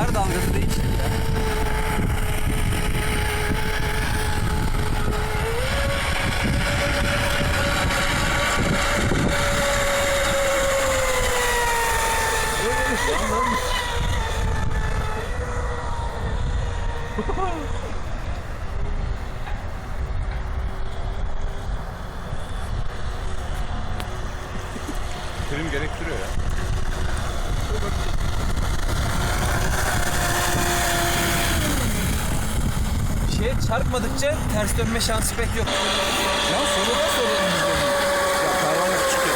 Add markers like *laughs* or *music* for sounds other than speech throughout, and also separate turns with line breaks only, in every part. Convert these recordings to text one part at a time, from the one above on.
her dalgası değişti ya.
Prim gerektiriyor ya. *laughs*
Şeye çarpmadıkça ters dönme şansı pek yok.
Ya sorudan soralım biz onu. Ya küçük ya.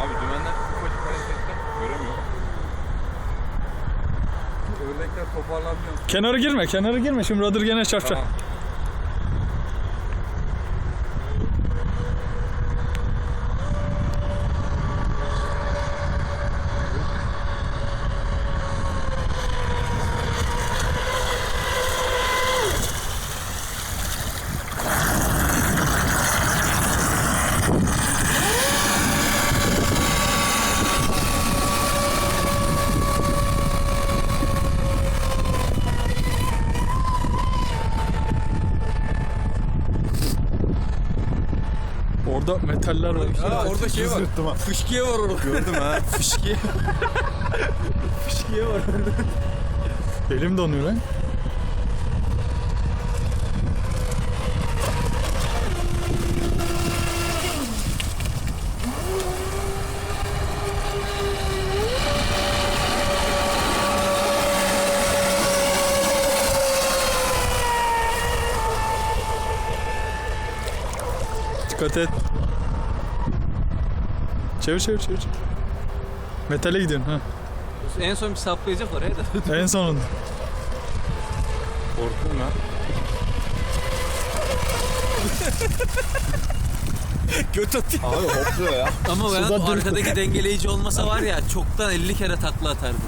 Abi dümenden ufacık hareketler göremiyorum. Ördekler toparlanmıyor.
Kenara girme, kenara girme. Şimdi rudder gene çarpacak.
Tamam.
Orada metaller var.
Ha, orada şey var.
Fışkiye var orada.
Gördüm ha.
Fışkiye. Fışkiye var orada.
Elim donuyor lan. Dikkat et. Çevir çevir çevir. Metale gidiyorsun ha.
En son bir saplayacak oraya da. *laughs*
En sonunda.
Korktum lan. *laughs*
Göt atıyor.
Abi hopluyor ya.
Ama ben
Suda
arkadaki dengeleyici olmasa var ya çoktan 50 kere takla atardım.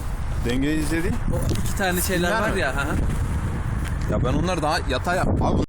Dengeleyici dediğin?
O iki tane şeyler var ya. Ha.
Ya ben onlar daha yatay yap. Abi